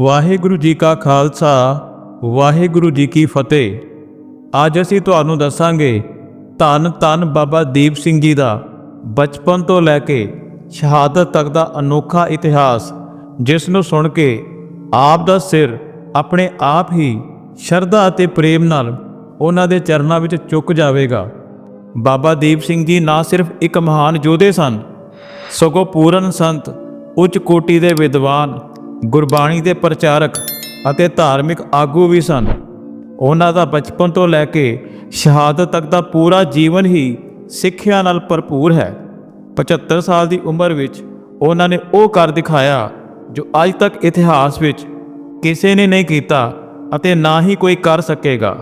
ਵਾਹਿਗੁਰੂ ਜੀ ਕਾ ਖਾਲਸਾ, ਵਾਹਿਗੁਰੂ ਜੀ ਕੀ ਫਤਿਹ। ਅੱਜ ਅਸੀਂ ਤੁਹਾਨੂੰ ਦੱਸਾਂਗੇ ਧੰਨ ਧੰਨ ਬਾਬਾ ਦੀਪ ਸਿੰਘ ਜੀ ਦਾ ਬਚਪਨ ਤੋਂ ਲੈ ਕੇ ਸ਼ਹਾਦਤ ਤੱਕ ਦਾ ਅਨੋਖਾ ਇਤਿਹਾਸ, ਜਿਸ ਨੂੰ ਸੁਣ ਕੇ ਆਪ ਦਾ ਸਿਰ ਆਪਣੇ ਆਪ ਹੀ ਸ਼ਰਧਾ ਅਤੇ ਪ੍ਰੇਮ ਨਾਲ ਉਹਨਾਂ ਦੇ ਚਰਨਾਂ ਵਿੱਚ ਝੁਕ ਜਾਵੇਗਾ। ਬਾਬਾ ਦੀਪ ਸਿੰਘ ਜੀ ਨਾ ਸਿਰਫ ਇੱਕ ਮਹਾਨ ਯੋਧੇ ਸਨ, ਸਗੋਂ ਪੂਰਨ ਸੰਤ, ਉੱਚ ਕੋਟੀ ਦੇ ਵਿਦਵਾਨ ਗੁਰਬਾਣੀ ਦੇ ਪ੍ਰਚਾਰਕ ਅਤੇ ਧਾਰਮਿਕ ਆਗੂ ਵੀ ਸਨ। ਉਹਨਾਂ ਦਾ ਬਚਪਨ ਤੋਂ ਲੈ ਕੇ ਸ਼ਹਾਦਤ ਤੱਕ ਦਾ ਪੂਰਾ ਜੀਵਨ ਹੀ ਸਿੱਖਿਆ ਨਾਲ ਭਰਪੂਰ ਹੈ। 75 ਸਾਲ ਦੀ ਉਮਰ ਵਿੱਚ ਉਹਨਾਂ ਨੇ ਉਹ ਕਰ ਦਿਖਾਇਆ ਜੋ ਅੱਜ ਤੱਕ ਇਤਿਹਾਸ ਵਿੱਚ ਕਿਸੇ ਨੇ ਨਹੀਂ ਕੀਤਾ ਅਤੇ ਨਾ ਹੀ ਕੋਈ ਕਰ ਸਕੇਗਾ।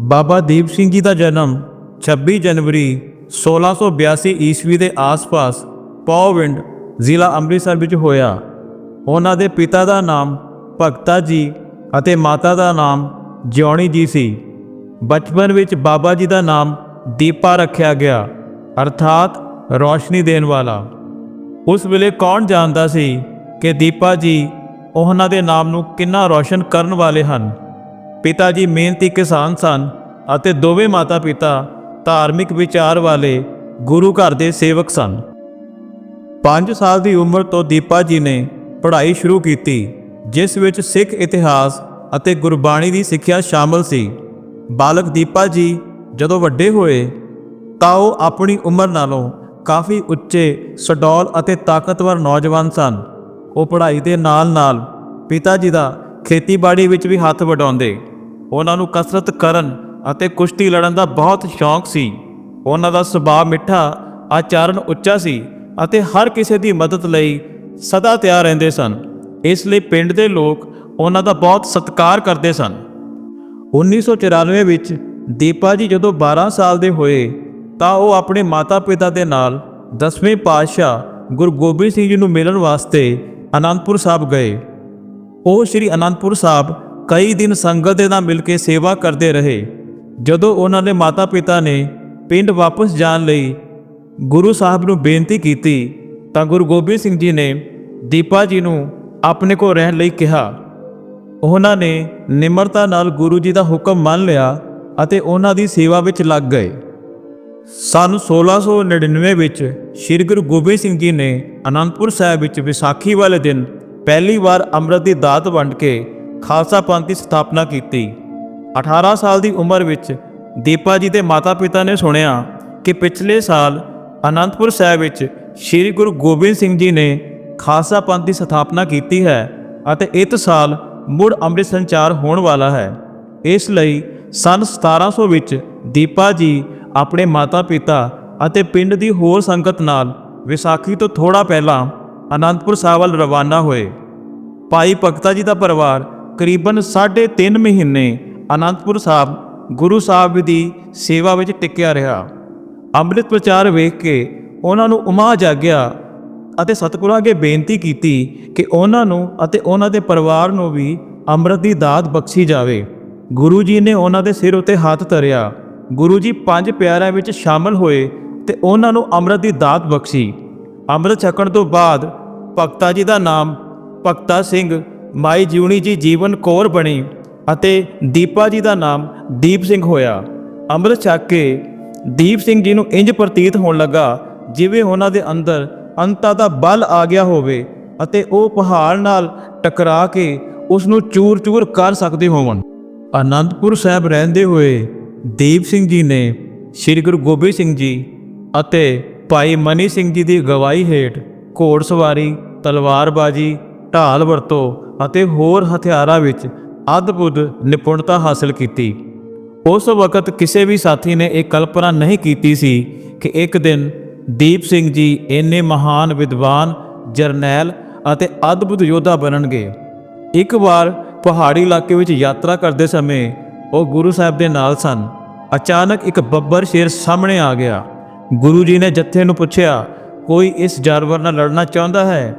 ਬਾਬਾ ਦੀਪ ਸਿੰਘ ਜੀ ਦਾ ਜਨਮ 26 ਜਨਵਰੀ 1682 ਈਸਵੀ ਦੇ ਆਸ-ਪਾਸ ਪੌਵਿੰਡ ਜ਼ਿਲ੍ਹਾ ਅੰਮ੍ਰਿਤਸਰ ਵਿੱਚ ਹੋਇਆ। ਉਹਨਾਂ ਦੇ ਪਿਤਾ ਦਾ ਨਾਮ ਭਗਤਾ ਜੀ ਅਤੇ ਮਾਤਾ ਦਾ ਨਾਮ ਜਿਉਣੀ ਜੀ ਸੀ। ਬਚਪਨ ਵਿੱਚ ਬਾਬਾ ਜੀ ਦਾ ਨਾਮ ਦੀਪਾ ਰੱਖਿਆ ਗਿਆ, ਅਰਥਾਤ ਰੋਸ਼ਨੀ ਦੇਣ ਵਾਲਾ। ਉਸ ਵੇਲੇ ਕੌਣ ਜਾਣਦਾ ਸੀ ਕਿ ਦੀਪਾ ਜੀ ਉਹਨਾਂ ਦੇ ਨਾਮ ਨੂੰ ਕਿੰਨਾ ਰੋਸ਼ਨ ਕਰਨ ਵਾਲੇ ਹਨ? ਪਿਤਾ ਜੀ ਮਿਹਨਤੀ ਕਿਸਾਨ ਸਨ ਅਤੇ ਦੋਵੇਂ ਮਾਤਾ-ਪਿਤਾ ਧਾਰਮਿਕ ਵਿਚਾਰ ਵਾਲੇ ਗੁਰੂ ਘਰ ਦੇ ਸੇਵਕ ਸਨ। 5 ਸਾਲ ਦੀ ਉਮਰ ਤੋਂ ਦੀਪਾ ਜੀ ਨੇ ਪੜ੍ਹਾਈ ਸ਼ੁਰੂ ਕੀਤੀ, ਜਿਸ ਵਿੱਚ ਸਿੱਖ ਇਤਿਹਾਸ ਅਤੇ ਗੁਰਬਾਣੀ ਦੀ ਸਿੱਖਿਆ ਸ਼ਾਮਲ ਸੀ। ਬਾਲਕ ਦੀਪਾ ਜੀ ਜਦੋਂ ਵੱਡੇ ਹੋਏ, ਤਾਂ ਉਹ ਆਪਣੀ ਉਮਰ ਨਾਲੋਂ ਕਾਫੀ ਉੱਚੇ, ਸਡੌਲ ਅਤੇ ਤਾਕਤਵਰ ਨੌਜਵਾਨ ਸਨ। ਉਹ ਪੜ੍ਹਾਈ ਦੇ ਨਾਲ-ਨਾਲ ਪਿਤਾ ਜੀ ਦਾ ਖੇਤੀਬਾੜੀ ਵਿੱਚ ਵੀ ਹੱਥ ਵਡਾਉਂਦੇ। ਉਹਨਾਂ ਨੂੰ ਕਸਰਤ ਕਰਨ ਅਤੇ ਕੁਸ਼ਤੀ ਲੜਨ ਦਾ ਬਹੁਤ ਸ਼ੌਂਕ ਸੀ। ਉਹਨਾਂ ਦਾ ਸੁਭਾਅ ਮਿੱਠਾ ਆਚਰਣ ਉੱਚਾ ਸੀ ਅਤੇ ਹਰ ਕਿਸੇ ਦੀ ਮਦਦ ਲਈ ਸਦਾ ਤਿਆਰ ਰਹਿੰਦੇ ਸਨ। ਇਸ ਲਈ ਪਿੰਡ ਦੇ ਲੋਕ ਉਹਨਾਂ ਦਾ ਬਹੁਤ ਸਤਿਕਾਰ ਕਰਦੇ ਸਨ। 1994 ਵਿੱਚ ਦੀਪਾ ਜੀ ਜਦੋਂ 12 ਸਾਲ ਦੇ ਹੋਏ, ਤਾਂ ਉਹ ਆਪਣੇ ਮਾਤਾ-ਪਿਤਾ ਦੇ ਨਾਲ 10ਵੇਂ ਪਾਤਸ਼ਾਹ ਗੁਰੂ ਗੋਬਿੰਦ ਸਿੰਘ ਜੀ ਨੂੰ ਮਿਲਣ ਵਾਸਤੇ ਅਨੰਦਪੁਰ ਸਾਹਿਬ ਗਏ। ਉਹ ਸ੍ਰੀ ਅਨੰਦਪੁਰ ਸਾਹਿਬ ਕਈ ਦਿਨ ਸੰਗਤ ਦੇ ਨਾਲ ਮਿਲ ਕੇ ਸੇਵਾ ਕਰਦੇ ਰਹੇ। ਜਦੋਂ ਉਹਨਾਂ ਦੇ ਮਾਤਾ-ਪਿਤਾ ਨੇ ਪਿੰਡ ਵਾਪਸ ਜਾਣ ਲਈ ਗੁਰੂ ਸਾਹਿਬ ਨੂੰ ਬੇਨਤੀ ਕੀਤੀ ਤਾਂ ਗੁਰੂ ਗੋਬਿੰਦ ਸਿੰਘ ਜੀ ਨੇ ਦੀਪਾ ਜੀ ਨੂੰ ਆਪਣੇ ਕੋਲ ਰਹਿਣ ਲਈ ਕਿਹਾ। ਉਹਨਾਂ ਨੇ ਨਿਮਰਤਾ ਨਾਲ ਗੁਰੂ ਜੀ ਦਾ ਹੁਕਮ ਮੰਨ ਲਿਆ ਅਤੇ ਉਹਨਾਂ ਦੀ ਸੇਵਾ ਵਿੱਚ ਲੱਗ ਗਏ। ਸਨ 1699 ਵਿੱਚ ਸ੍ਰੀ ਗੁਰੂ ਗੋਬਿੰਦ ਸਿੰਘ ਜੀ ਨੇ ਅਨੰਦਪੁਰ ਸਾਹਿਬ ਵਿੱਚ ਵਿਸਾਖੀ ਵਾਲੇ ਦਿਨ ਪਹਿਲੀ ਵਾਰ ਅੰਮ੍ਰਿਤ ਦੀ ਦਾਤ ਵੰਡ ਕੇ ਖਾਲਸਾ ਪੰਥ ਦੀ ਸਥਾਪਨਾ ਕੀਤੀ। 18 ਸਾਲ ਦੀ ਉਮਰ ਵਿੱਚ ਦੀਪਾ ਜੀ ਦੇ ਮਾਤਾ-ਪਿਤਾ ਨੇ ਸੁਣਿਆ ਕਿ ਪਿਛਲੇ ਸਾਲ ਅਨੰਦਪੁਰ ਸਾਹਿਬ ਵਿੱਚ ਸ੍ਰੀ ਗੁਰੂ ਗੋਬਿੰਦ ਸਿੰਘ ਜੀ ਨੇ ਖਾਲਸਾ ਪੰਥ ਦੀ ਸਥਾਪਨਾ ਕੀਤੀ ਹੈ ਅਤੇ ਇਸ ਸਾਲ ਮੁੜ ਅੰਮ੍ਰਿਤ ਸੰਚਾਰ ਹੋਣ ਵਾਲਾ ਹੈ। ਇਸ ਲਈ ਸਨ 1700 ਵਿੱਚ ਦੀਪਾ ਜੀ ਆਪਣੇ ਮਾਤਾ-ਪਿਤਾ ਅਤੇ ਪਿੰਡ ਦੀ ਹੋਰ ਸੰਗਤ ਨਾਲ ਵਿਸਾਖੀ ਤੋਂ ਥੋੜਾ ਪਹਿਲਾਂ ਅਨੰਦਪੁਰ ਸਾਹਿਬ ਵੱਲ ਰਵਾਨਾ ਹੋਏ। ਭਾਈ ਭਗਤਾ ਜੀ ਦਾ ਪਰਿਵਾਰ ਕਰੀਬਨ 3.5 ਮਹੀਨੇ ਅਨੰਦਪੁਰ ਸਾਹਿਬ ਗੁਰੂ ਸਾਹਿਬ ਦੀ ਸੇਵਾ ਵਿੱਚ ਟਿਕਿਆ ਰਿਹਾ। ਅੰਮ੍ਰਿਤ ਪ੍ਰਚਾਰ ਵੇਖ ਕੇ ਉਹਨਾਂ ਨੂੰ ਉਮਾ ਜਾਗਿਆ ਅਤੇ ਸਤਿਗੁਰਾਂ ਅੱਗੇ ਬੇਨਤੀ ਕੀਤੀ ਕਿ ਉਹਨਾਂ ਨੂੰ ਅਤੇ ਉਹਨਾਂ ਦੇ ਪਰਿਵਾਰ ਨੂੰ ਵੀ ਅੰਮ੍ਰਿਤ ਦੀ ਦਾਤ ਬਖਸ਼ੀ ਜਾਵੇ। ਗੁਰੂ ਜੀ ਨੇ ਉਹਨਾਂ ਦੇ ਸਿਰ ਉੱਤੇ ਹੱਥ ਧਰਿਆ। ਗੁਰੂ ਜੀ ਪੰਜ ਪਿਆਰਿਆਂ ਵਿੱਚ ਸ਼ਾਮਲ ਹੋਏ ਤੇ ਉਹਨਾਂ ਨੂੰ ਅੰਮ੍ਰਿਤ ਦੀ ਦਾਤ ਬਖਸ਼ੀ। ਅੰਮ੍ਰਿਤ ਛਕਣ ਤੋਂ ਬਾਅਦ ਭਗਤਾ ਜੀ ਦਾ ਨਾਮ ਭਗਤਾ ਸਿੰਘ, ਮਾਈ ਜਿਉਣੀ ਜੀ ਜੀਵਨ ਕੌਰ ਬਣੀ ਅਤੇ ਦੀਪਾ ਜੀ ਦਾ ਨਾਮ ਦੀਪ ਸਿੰਘ ਹੋਇਆ। ਅੰਮ੍ਰਿਤ ਛਕ ਕੇ ਦੀਪ ਸਿੰਘ ਜੀ ਨੂੰ ਇੰਜ ਪ੍ਰਤੀਤ ਹੋਣ ਲੱਗਾ ਜਿਵੇਂ ਉਹਨਾਂ ਦੇ ਅੰਦਰ ਅੰਤਾ ਦਾ ਬਲ ਆ ਗਿਆ ਹੋਵੇ ਅਤੇ ਉਹ ਪਹਾੜ ਨਾਲ ਟਕਰਾ ਕੇ ਉਸ ਨੂੰ ਚੂਰ-ਚੂਰ ਕਰ ਸਕਦੇ ਹੋਵਣ। ਆਨੰਦਪੁਰ ਸਾਹਿਬ ਰਹਿੰਦੇ ਹੋਏ ਦੀਪ ਸਿੰਘ ਜੀ ਨੇ ਸ੍ਰੀ ਗੁਰੂ ਗੋਬਿੰਦ ਸਿੰਘ ਜੀ ਅਤੇ ਭਾਈ ਮਨੀ ਸਿੰਘ ਜੀ ਦੀ ਗਵਾਹੀ ਹੇਠ ਘੋੜਸਵਾਰੀ ਤਲਵਾਰਬਾਜੀ ਢਾਲ ਵਰਤੋਂ ਅਤੇ ਹੋਰ ਹਥਿਆਰਾਂ ਵਿੱਚ ਅਦਭੁਤ ਨਿਪੁੰਨਤਾ ਹਾਸਲ ਕੀਤੀ। ਉਸ ਵਕਤ ਕਿਸੇ ਵੀ ਸਾਥੀ ਨੇ ਇਹ ਕਲਪਨਾ ਨਹੀਂ ਕੀਤੀ ਸੀ ਕਿ ਇੱਕ ਦਿਨ ਦੀਪ ਸਿੰਘ ਜੀ ਇੰਨੇ ਮਹਾਨ ਵਿਦਵਾਨ, ਜਰਨੈਲ ਅਤੇ ਅਦਭੁਤ ਯੋਧਾ ਬਣਨਗੇ। ਇੱਕ ਵਾਰ ਪਹਾੜੀ ਇਲਾਕੇ ਵਿੱਚ ਯਾਤਰਾ ਕਰਦੇ ਸਮੇਂ ਉਹ ਗੁਰੂ ਸਾਹਿਬ ਦੇ ਨਾਲ ਸਨ। ਅਚਾਨਕ ਇੱਕ ਬੱਬਰ ਸ਼ੇਰ ਸਾਹਮਣੇ ਆ ਗਿਆ। ਗੁਰੂ ਜੀ ਨੇ ਜੱਥੇ ਨੂੰ ਪੁੱਛਿਆ, ਕੋਈ ਇਸ ਜਾਨਵਰ ਨਾਲ ਲੜਨਾ ਚਾਹੁੰਦਾ ਹੈ?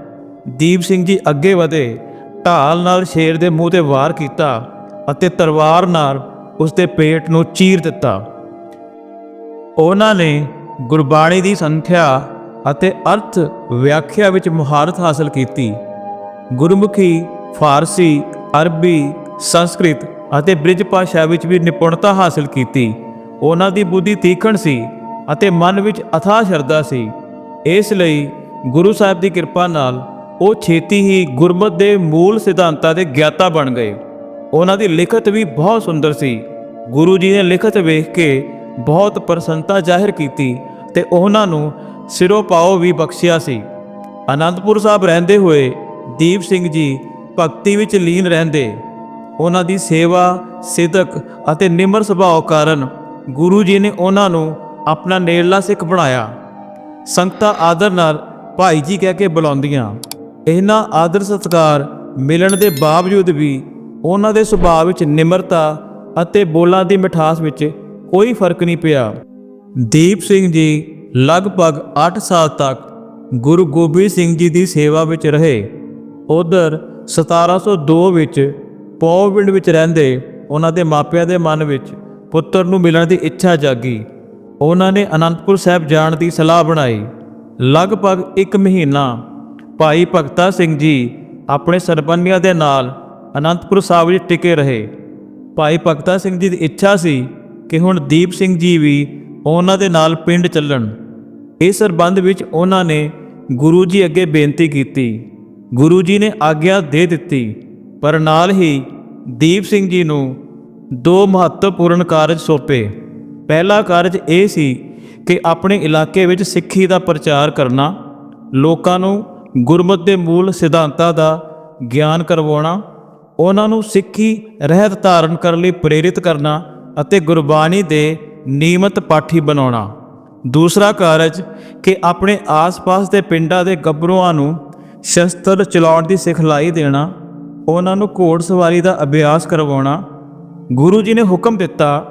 ਦੀਪ ਸਿੰਘ ਜੀ ਅੱਗੇ ਵਧੇ, ਢਾਲ ਨਾਲ ਸ਼ੇਰ ਦੇ ਮੂੰਹ ਤੇ ਵਾਰ ਕੀਤਾ ਅਤੇ ਤਲਵਾਰ ਨਾਲ ਉਸ ਦੇ ਪੇਟ ਨੂੰ ਚੀਰ ਦਿੱਤਾ। ਉਹਨਾਂ ਨੇ ਗੁਰਬਾਣੀ ਦੀ ਸੰਖਿਆ ਅਤੇ ਅਰਥ ਵਿਆਖਿਆ ਵਿੱਚ ਮੁਹਾਰਤ ਹਾਸਲ ਕੀਤੀ। ਗੁਰਮੁਖੀ, ਫਾਰਸੀ, ਅਰਬੀ, ਸੰਸਕ੍ਰਿਤ ਅਤੇ ਬ੍ਰਿਜ ਭਾਸ਼ਾ ਵਿੱਚ ਵੀ ਨਿਪੁਣਤਾ ਹਾਸਲ ਕੀਤੀ। ਉਹਨਾਂ ਦੀ ਬੁੱਧੀ ਤੀਖਣ ਸੀ ਅਤੇ ਮਨ ਵਿੱਚ ਅਥਾਹ ਸ਼ਰਧਾ ਸੀ। ਇਸ ਲਈ ਗੁਰੂ ਸਾਹਿਬ ਦੀ ਕਿਰਪਾ ਨਾਲ ਉਹ ਛੇਤੀ ਹੀ ਗੁਰਮਤ ਦੇ ਮੂਲ ਸਿਧਾਂਤਾਂ ਦੇ ਗਿਆਤਾ ਬਣ ਗਏ। ਉਹਨਾਂ ਦੀ ਲਿਖਤ ਵੀ ਬਹੁਤ ਸੁੰਦਰ ਸੀ। ਗੁਰੂ ਜੀ ਨੇ ਲਿਖਤ ਵੇਖ ਕੇ ਬਹੁਤ ਪ੍ਰਸੰਨਤਾ ਜ਼ਾਹਿਰ ਕੀਤੀ ਤੇ ਉਹਨਾਂ ਨੂੰ ਸਿਰੋਂ ਪਾਓ ਵੀ ਬਖਸ਼ਿਆ ਸੀ। ਅਨੰਦਪੁਰ ਸਾਹਿਬ ਰਹਿੰਦੇ ਹੋਏ ਦੀਪ ਸਿੰਘ ਜੀ ਭਗਤੀ ਵਿੱਚ ਲੀਨ ਰਹਿੰਦੇ। ਉਹਨਾਂ ਦੀ ਸੇਵਾ, ਸਿਦਕ ਅਤੇ ਨਿਮਰ ਸੁਭਾਅ ਕਾਰਨ ਗੁਰੂ ਜੀ ਨੇ ਉਹਨਾਂ ਨੂੰ ਆਪਣਾ ਨੇੜਲਾ ਸਿੱਖ ਬਣਾਇਆ। ਸੰਗਤਾਂ ਆਦਰ ਨਾਲ ਭਾਈ ਜੀ ਕਹਿ ਕੇ ਬੁਲਾਉਂਦੀਆਂ। ਇਹਨਾਂ ਆਦਰ ਸਤਕਾਰ ਮਿਲਣ ਦੇ ਬਾਵਜੂਦ ਵੀ ਉਹਨਾਂ ਦੇ ਸੁਭਾਅ ਵਿੱਚ ਨਿਮਰਤਾ ਅਤੇ ਬੋਲਾਂ ਦੀ ਮਿਠਾਸ ਵਿੱਚ ਕੋਈ ਫ਼ਰਕ ਨਹੀਂ ਪਿਆ। ਦੀਪ ਸਿੰਘ ਜੀ ਲਗਭਗ 8 ਸਾਲ ਤੱਕ ਗੁਰੂ ਗੋਬਿੰਦ ਸਿੰਘ ਜੀ ਦੀ ਸੇਵਾ ਵਿੱਚ ਰਹੇ। ਉਧਰ 1702 ਵਿੱਚ ਪੌਵਿੰਡ ਵਿੱਚ ਰਹਿੰਦੇ ਉਹਨਾਂ ਦੇ ਮਾਪਿਆਂ ਦੇ ਮਨ ਵਿੱਚ ਪੁੱਤਰ ਨੂੰ ਮਿਲਣ ਦੀ ਇੱਛਾ ਜਾਗੀ। ਉਹਨਾਂ ਨੇ ਅਨੰਦਪੁਰ ਸਾਹਿਬ ਜਾਣ ਦੀ ਸਲਾਹ ਬਣਾਈ। ਲਗਭਗ 1 ਮਹੀਨਾ ਭਾਈ ਭਗਤਾ ਸਿੰਘ ਜੀ ਆਪਣੇ ਸਰਬੰਨੀਆਂ ਦੇ ਨਾਲ ਅਨੰਦਪੁਰ ਸਾਹਿਬ ਵਿੱਚ ਟਿਕੇ ਰਹੇ। ਭਾਈ ਭਗਤਾ ਸਿੰਘ ਜੀ ਦੀ ਇੱਛਾ ਸੀ ਕਿ ਹੁਣ ਦੀਪ ਸਿੰਘ ਜੀ ਵੀ ਉਹਨਾਂ ਦੇ ਨਾਲ ਪਿੰਡ ਚੱਲਣ। ਇਸ ਸੰਬੰਧ ਵਿੱਚ ਉਹਨਾਂ ਨੇ ਗੁਰੂ ਜੀ ਅੱਗੇ ਬੇਨਤੀ ਕੀਤੀ। ਗੁਰੂ ਜੀ ਨੇ ਆਗਿਆ ਦੇ ਦਿੱਤੀ, ਪਰ ਨਾਲ ਹੀ ਦੀਪ ਸਿੰਘ ਜੀ ਨੂੰ ਦੋ ਮਹੱਤਵਪੂਰਨ ਕਾਰਜ ਸੌਂਪੇ। ਪਹਿਲਾ ਕਾਰਜ ਇਹ ਸੀ ਕਿ ਆਪਣੇ ਇਲਾਕੇ ਵਿੱਚ ਸਿੱਖੀ ਦਾ ਪ੍ਰਚਾਰ ਕਰਨਾ, ਲੋਕਾਂ ਨੂੰ ਗੁਰਮਤ ਦੇ ਮੂਲ ਸਿਧਾਂਤਾਂ ਦਾ ਗਿਆਨ ਕਰਵਾਉਣਾ, ਉਹਨਾਂ ਨੂੰ ਸਿੱਖੀ ਰਹਿਤ ਧਾਰਨ ਕਰਨ ਲਈ ਪ੍ਰੇਰਿਤ ਕਰਨਾ ਅਤੇ ਗੁਰਬਾਣੀ ਦੇ ਨਿਯਮਤ ਪਾਠੀ ਬਣਾਉਣਾ। ਦੂਸਰਾ ਕਾਰਜ ਕਿ ਆਪਣੇ ਆਸ-ਪਾਸ ਦੇ ਪਿੰਡਾਂ ਦੇ ਗੱਭਰੂਆਂ ਨੂੰ ਸ਼ਸਤਰ ਚਲਾਉਣ ਦੀ ਸਿਖਲਾਈ ਦੇਣਾ, ਉਹਨਾਂ ਨੂੰ ਘੋੜ ਸਵਾਰੀ ਦਾ ਅਭਿਆਸ ਕਰਵਾਉਣਾ। ਗੁਰੂ ਜੀ ਨੇ ਹੁਕਮ ਦਿੱਤਾ,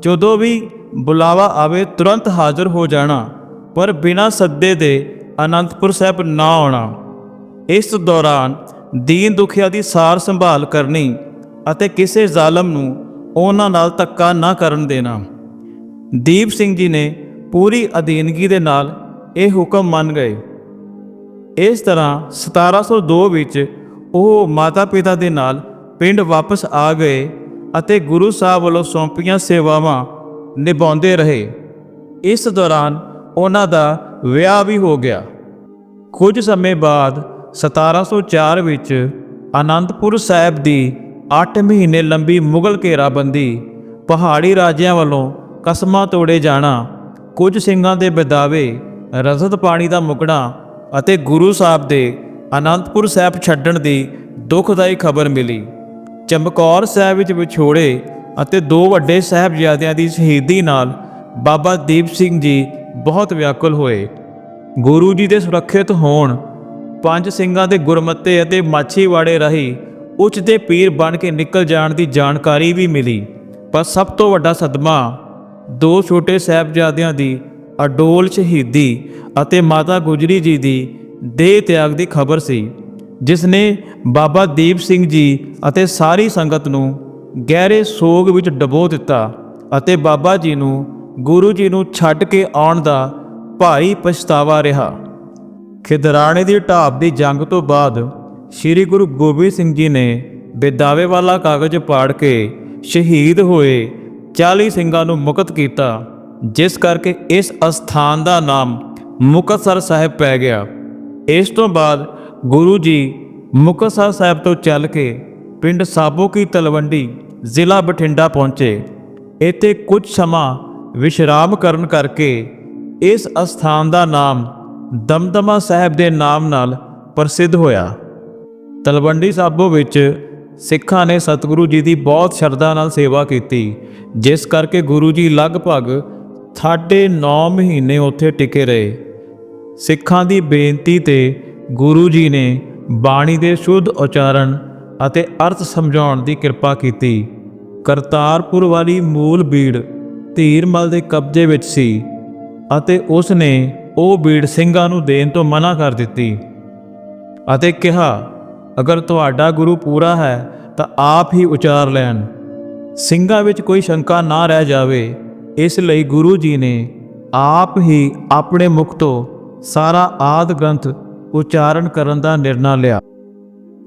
ਜਦੋਂ ਵੀ ਬੁਲਾਵਾ ਆਵੇ, ਤੁਰੰਤ ਹਾਜ਼ਰ ਹੋ ਜਾਣਾ, ਪਰ ਬਿਨਾਂ ਸੱਦੇ ਦੇ ਅਨੰਦਪੁਰ ਸਾਹਿਬ ਨਾ ਆਉਣਾ। ਇਸ ਦੌਰਾਨ ਦੀਨ ਦੁਖੀਆ ਦੀ ਸਾਰ ਸੰਭਾਲ ਕਰਨੀ ਅਤੇ ਕਿਸੇ ਜ਼ਾਲਮ ਨੂੰ ਉਹਨਾਂ ਨਾਲ ਧੱਕਾ ਨਾ ਕਰਨ ਦੇਣਾ। ਦੀਪ ਸਿੰਘ ਜੀ ਨੇ ਪੂਰੀ ਅਧੀਨਗੀ ਦੇ ਨਾਲ ਇਹ ਹੁਕਮ ਮੰਨ ਗਏ। ਇਸ ਤਰ੍ਹਾਂ 1702 ਵਿੱਚ ਉਹ ਮਾਤਾ-ਪਿਤਾ ਦੇ ਨਾਲ ਪਿੰਡ ਵਾਪਸ ਆ ਗਏ ਅਤੇ ਗੁਰੂ ਸਾਹਿਬ ਵੱਲੋਂ ਸੌਂਪੀਆਂ ਸੇਵਾਵਾਂ ਨਿਭਾਉਂਦੇ ਰਹੇ। ਇਸ ਦੌਰਾਨ ਉਹਨਾਂ ਦਾ ਵਿਆਹ ਵੀ ਹੋ ਗਿਆ। ਕੁਝ ਸਮੇਂ ਬਾਅਦ 1704 ਵਿੱਚ ਅਨੰਦਪੁਰ ਸਾਹਿਬ ਦੀ 8 ਮਹੀਨੇ ਲੰਬੀ ਮੁਗਲ ਘੇਰਾਬੰਦੀ, ਪਹਾੜੀ ਰਾਜਿਆਂ ਵੱਲੋਂ ਕਸਮਾਂ ਤੋੜੇ ਜਾਣਾ, ਕੁਝ ਸਿੰਘਾਂ ਦੇ ਬਦਾਵੇ, ਰਜ਼ਤ ਪਾਣੀ ਦਾ ਮੁਕਣਾ ਅਤੇ ਗੁਰੂ ਸਾਹਿਬ ਦੇ ਅਨੰਦਪੁਰ ਸਾਹਿਬ ਛੱਡਣ ਦੀ ਦੁਖਦਾਈ ਖਬਰ ਮਿਲੀ। ਚਮਕੌਰ ਸਾਹਿਬ ਵਿੱਚ ਵਿਛੋੜੇ ਅਤੇ ਦੋ ਵੱਡੇ ਸਾਹਿਬਜ਼ਾਦਿਆਂ ਦੀ ਸ਼ਹੀਦੀ ਨਾਲ ਬਾਬਾ ਦੀਪ ਸਿੰਘ ਜੀ ਬਹੁਤ ਵਿਆਕੁਲ ਹੋਏ। ਗੁਰੂ ਜੀ ਦੇ ਸੁਰੱਖਿਅਤ ਹੋਣ, ਪੰਜ ਸਿੰਘਾਂ ਦੇ ਗੁਰਮਤੇ ਅਤੇ ਮਾਛੀਵਾੜੇ ਰਹੀ ਉੱਚ ਦੇ ਪੀਰ ਬਣ ਕੇ ਨਿਕਲ ਜਾਣ ਦੀ ਜਾਣਕਾਰੀ ਵੀ ਮਿਲੀ। ਪਰ ਸਭ ਤੋਂ ਵੱਡਾ ਸਦਮਾ ਦੋ ਛੋਟੇ ਸਾਹਿਬਜ਼ਾਦਿਆਂ ਦੀ ਅਡੋਲ ਸ਼ਹੀਦੀ ਅਤੇ ਮਾਤਾ ਗੁਜਰੀ ਜੀ ਦੀ ਦੇਹ ਤਿਆਗ ਦੀ ਖਬਰ ਸੀ, ਜਿਸ ਨੇ ਬਾਬਾ ਦੀਪ ਸਿੰਘ ਜੀ ਅਤੇ ਸਾਰੀ ਸੰਗਤ ਨੂੰ ਗਹਿਰੇ ਸੋਗ ਵਿੱਚ ਡਬੋ ਦਿੱਤਾ ਅਤੇ ਬਾਬਾ ਜੀ ਨੂੰ, ਗੁਰੂ ਜੀ ਨੂੰ ਛੱਡ ਕੇ ਆਉਣ ਦਾ ਭਾਰੀ ਪਛਤਾਵਾ ਰਿਹਾ। ਖਿਦਰਾਣੇ ਦੀ ਢਾਬ ਦੀ ਜੰਗ ਤੋਂ ਬਾਅਦ ਸ੍ਰੀ ਗੁਰੂ ਗੋਬਿੰਦ ਸਿੰਘ ਜੀ ਨੇ ਬੇਦਾਵੇ ਵਾਲਾ ਕਾਗਜ਼ ਪਾੜ ਕੇ ਸ਼ਹੀਦ ਹੋਏ 40 ਸਿੰਘਾਂ ਨੂੰ ਮੁਕਤ ਕੀਤਾ, ਜਿਸ ਕਰਕੇ ਇਸ ਅਸਥਾਨ ਦਾ ਨਾਮ ਮੁਕਤਸਰ ਸਾਹਿਬ ਪੈ ਗਿਆ। ਇਸ ਤੋਂ ਬਾਅਦ ਗੁਰੂ ਜੀ ਮੁਕਤਸਰ ਸਾਹਿਬ ਤੋਂ ਚੱਲ ਕੇ ਪਿੰਡ ਸਾਬੋ ਕੀ ਤਲਵੰਡੀ ਜ਼ਿਲ੍ਹਾ ਬਠਿੰਡਾ ਪਹੁੰਚੇ। ਇੱਥੇ ਕੁਝ ਸਮਾਂ ਵਿਸ਼ਰਾਮ ਕਰਨ ਕਰਕੇ ਇਸ ਅਸਥਾਨ ਦਾ ਨਾਮ ਦਮਦਮਾ ਸਾਹਿਬ ਦੇ ਨਾਮ ਨਾਲ ਪ੍ਰਸਿੱਧ ਹੋਇਆ। ਤਲਵੰਡੀ ਸਾਬੋ ਵਿੱਚ ਸਿੱਖਾਂ ਨੇ ਸਤਿਗੁਰੂ ਜੀ ਦੀ ਬਹੁਤ ਸ਼ਰਧਾ ਨਾਲ ਸੇਵਾ ਕੀਤੀ, ਜਿਸ ਕਰਕੇ ਗੁਰੂ ਜੀ ਲਗਭਗ ਸਾਢੇ 9 ਮਹੀਨੇ ਉੱਥੇ ਟਿਕੇ ਰਹੇ। ਸਿੱਖਾਂ ਦੀ ਬੇਨਤੀ ਤੇ ਗੁਰੂ ਜੀ ਨੇ ਬਾਣੀ ਦੇ ਸ਼ੁੱਧ ਉਚਾਰਨ ਅਤੇ ਅਰਥ ਸਮਝਾਉਣ ਦੀ ਕਿਰਪਾ ਕੀਤੀ। ਕਰਤਾਰਪੁਰ ਵਾਲੀ ਮੂਲ ਬੀੜ ਧੀਰਮਲ ਦੇ ਕਬਜ਼ੇ ਵਿੱਚ ਸੀ ਅਤੇ ਉਸ ਨੇ ਉਹ ਬੀੜ ਸਿੰਘਾਂ ਨੂੰ ਦੇਣ ਤੋਂ ਮਨਾ ਕਰ ਦਿੱਤੀ ਅਤੇ ਕਿਹਾ ਅਗਰ ਤੁਹਾਡਾ ਗੁਰੂ ਪੂਰਾ ਹੈ, ਤਾਂ ਆਪ ਹੀ ਉਚਾਰ ਲੈਣ। ਸਿੰਘਾਂ ਵਿੱਚ ਕੋਈ ਸ਼ੰਕਾ ਨਾ ਰਹਿ ਜਾਵੇ। ਇਸ ਲਈ ਗੁਰੂ ਜੀ ਨੇ ਆਪ ਹੀ ਆਪਣੇ ਮੁਖ ਤੋਂ ਸਾਰਾ ਆਦ ਗ੍ਰੰਥ ਉਚਾਰਨ ਕਰਨ ਦਾ ਨਿਰਣਾ ਲਿਆ।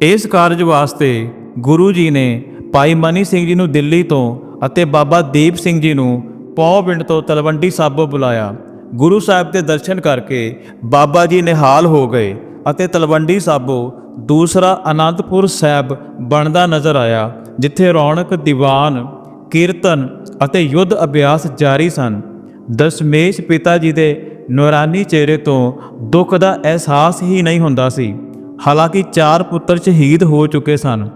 ਇਸ ਕਾਰਜ ਵਾਸਤੇ ਗੁਰੂ ਜੀ ਨੇ ਭਾਈ ਮਨੀ ਸਿੰਘ ਜੀ ਨੂੰ ਦਿੱਲੀ ਤੋਂ ਅਤੇ ਬਾਬਾ ਦੀਪ ਸਿੰਘ ਜੀ ਨੂੰ ਪੌ ਪਿੰਡ ਤੋਂ ਤਲਵੰਡੀ ਸਾਬੋ ਬੁਲਾਇਆ। ਗੁਰੂ ਸਾਹਿਬ ਦੇ ਦਰਸ਼ਨ ਕਰਕੇ ਬਾਬਾ ਜੀ ਨਿਹਾਲ ਹੋ ਗਏ। ਅਤੇ ਤਲਵੰਡੀ ਸਾਬੋ ਦੂਸਰਾ ਅਨੰਦਪੁਰ ਸਾਹਿਬ ਬਣਦਾ ਨਜ਼ਰ ਆਇਆ, ਜਿੱਥੇ ਰੌਣਕ, ਦੀਵਾਨ, ਕੀਰਤਨ ਅਤੇ ਯੁੱਧ ਅਭਿਆਸ ਜਾਰੀ ਸਨ। ਦਸ਼ਮੇਸ਼ ਪਿਤਾ ਜੀ ਦੇ ਨੂਰਾਨੀ ਚਿਹਰੇ ਤੋਂ ਦੁੱਖ ਦਾ ਅਹਿਸਾਸ ਹੀ ਨਹੀਂ ਹੁੰਦਾ ਸੀ। ਹਾਲਾਂਕਿ ਚਾਰ ਪੁੱਤਰ ਸ਼ਹੀਦ ਹੋ ਚੁੱਕੇ ਸਨ।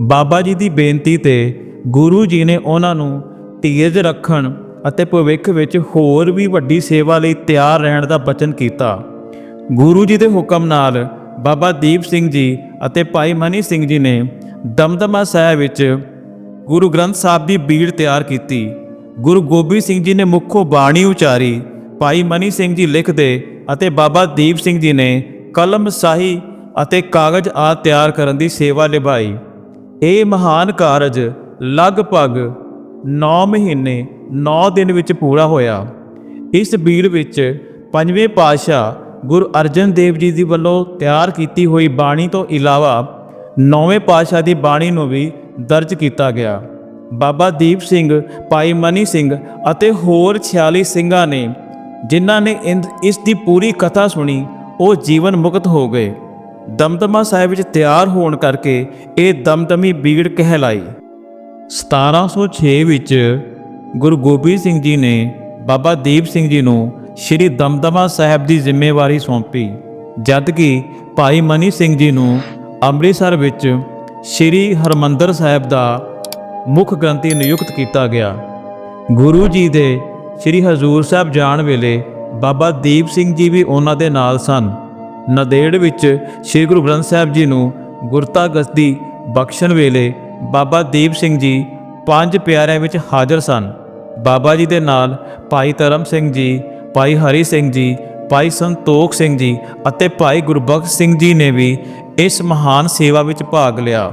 ਬਾਬਾ ਜੀ ਦੀ ਬੇਨਤੀ ਤੇ ਗੁਰੂ ਜੀ ਨੇ ਉਹਨਾਂ ਨੂੰ ਧੀਰਜ ਰੱਖਣ ਅਤੇ ਭਵਿੱਖ ਵਿੱਚ ਹੋਰ ਵੀ ਵੱਡੀ ਸੇਵਾ ਲਈ ਤਿਆਰ ਰਹਿਣ ਦਾ ਬਚਨ ਕੀਤਾ। ਗੁਰੂ ਜੀ ਦੇ ਹੁਕਮ ਨਾਲ ਬਾਬਾ ਦੀਪ ਸਿੰਘ ਜੀ ਅਤੇ ਭਾਈ ਮਨੀ ਸਿੰਘ ਜੀ ਨੇ ਦਮਦਮਾ ਸਾਹਿਬ ਵਿੱਚ ਗੁਰੂ ਗ੍ਰੰਥ ਸਾਹਿਬ ਦੀ ਬੀੜ ਤਿਆਰ ਕੀਤੀ। ਗੁਰੂ ਗੋਬਿੰਦ ਸਿੰਘ ਜੀ ਨੇ ਮੁੱਖੋਂ ਬਾਣੀ ਉਚਾਰੀ, ਭਾਈ ਮਨੀ ਸਿੰਘ ਜੀ ਲਿਖਦੇ ਅਤੇ ਬਾਬਾ ਦੀਪ ਸਿੰਘ ਜੀ ਨੇ ਕਲਮ ਸਾਹੀ ਅਤੇ ਕਾਗਜ਼ ਆ ਤਿਆਰ ਕਰਨ ਦੀ ਸੇਵਾ ਨਿਭਾਈ। ਇਹ ਮਹਾਨ ਕਾਰਜ ਲਗਭਗ 9 ਮਹੀਨੇ 9 ਦਿਨ ਵਿੱਚ ਪੂਰਾ ਹੋਇਆ। ਇਸ ਬੀੜ ਵਿੱਚ ਪੰਜਵੇਂ ਪਾਤਸ਼ਾਹ ਗੁਰੂ ਅਰਜਨ ਦੇਵ ਜੀ ਦੀ ਵੱਲੋਂ ਤਿਆਰ ਕੀਤੀ ਹੋਈ ਬਾਣੀ ਤੋਂ ਇਲਾਵਾ ਨੌਵੇਂ ਪਾਤਸ਼ਾਹ ਦੀ ਬਾਣੀ ਨੂੰ ਵੀ ਦਰਜ ਕੀਤਾ ਗਿਆ। ਬਾਬਾ ਦੀਪ ਸਿੰਘ, ਭਾਈ ਮਨੀ ਸਿੰਘ ਅਤੇ ਹੋਰ 46 ਸਿੰਘਾਂ ਨੇ, ਜਿਨ੍ਹਾਂ ਨੇ ਇਨ- ਇਸ ਦੀ ਪੂਰੀ ਕਥਾ ਸੁਣੀ, ਉਹ ਜੀਵਨ ਮੁਕਤ ਹੋ ਗਏ। ਦਮਦਮਾ ਸਾਹਿਬ ਵਿੱਚ ਤਿਆਰ ਹੋਣ ਕਰਕੇ ਇਹ ਦਮਦਮੀ ਬੀੜ ਕਹਿਲਾਈ। 1706 ਵਿੱਚ ਗੁਰੂ ਗੋਬਿੰਦ ਸਿੰਘ ਜੀ ਨੇ ਬਾਬਾ ਦੀਪ ਸਿੰਘ ਜੀ ਨੂੰ ਸ੍ਰੀ ਦਮਦਮਾ ਸਾਹਿਬ ਦੀ ਜ਼ਿੰਮੇਵਾਰੀ ਸੌਂਪੀ, ਜਦ ਕਿ ਭਾਈ ਮਨੀ ਸਿੰਘ ਜੀ ਨੂੰ ਅੰਮ੍ਰਿਤਸਰ ਵਿੱਚ ਸ੍ਰੀ ਹਰਮੰਦਰ ਸਾਹਿਬ ਦਾ ਮੁੱਖ ਗ੍ਰੰਥੀ ਨਿਯੁਕਤ ਕੀਤਾ ਗਿਆ। ਗੁਰੂ ਜੀ ਦੇ ਸ੍ਰੀ ਹਜ਼ੂਰ ਸਾਹਿਬ ਜਾਣ ਵੇਲੇ ਬਾਬਾ ਦੀਪ ਸਿੰਘ ਜੀ ਵੀ ਉਹਨਾਂ ਦੇ ਨਾਲ ਸਨ। ਨਦੇੜ ਵਿੱਚ ਸ੍ਰੀ ਗੁਰੂ ਗ੍ਰੰਥ ਸਾਹਿਬ ਜੀ ਨੂੰ ਗੁਰਤਾ ਗਸਦੀ ਬਖਸ਼ਣ ਵੇਲੇ ਬਾਬਾ ਦੀਪ ਸਿੰਘ ਜੀ ਪੰਜ ਪਿਆਰਿਆਂ ਵਿੱਚ ਹਾਜ਼ਰ ਸਨ। ਬਾਬਾ ਜੀ ਦੇ ਨਾਲ ਭਾਈ ਧਰਮ ਸਿੰਘ ਜੀ ਭਾਈ ਹਰੀ ਸਿੰਘ ਜੀ, ਭਾਈ ਸੰਤੋਖ ਸਿੰਘ ਜੀ ਅਤੇ ਭਾਈ ਗੁਰਬਖਸ਼ ਸਿੰਘ ਜੀ ਨੇ ਵੀ ਇਸ ਮਹਾਨ ਸੇਵਾ ਵਿੱਚ ਭਾਗ ਲਿਆ।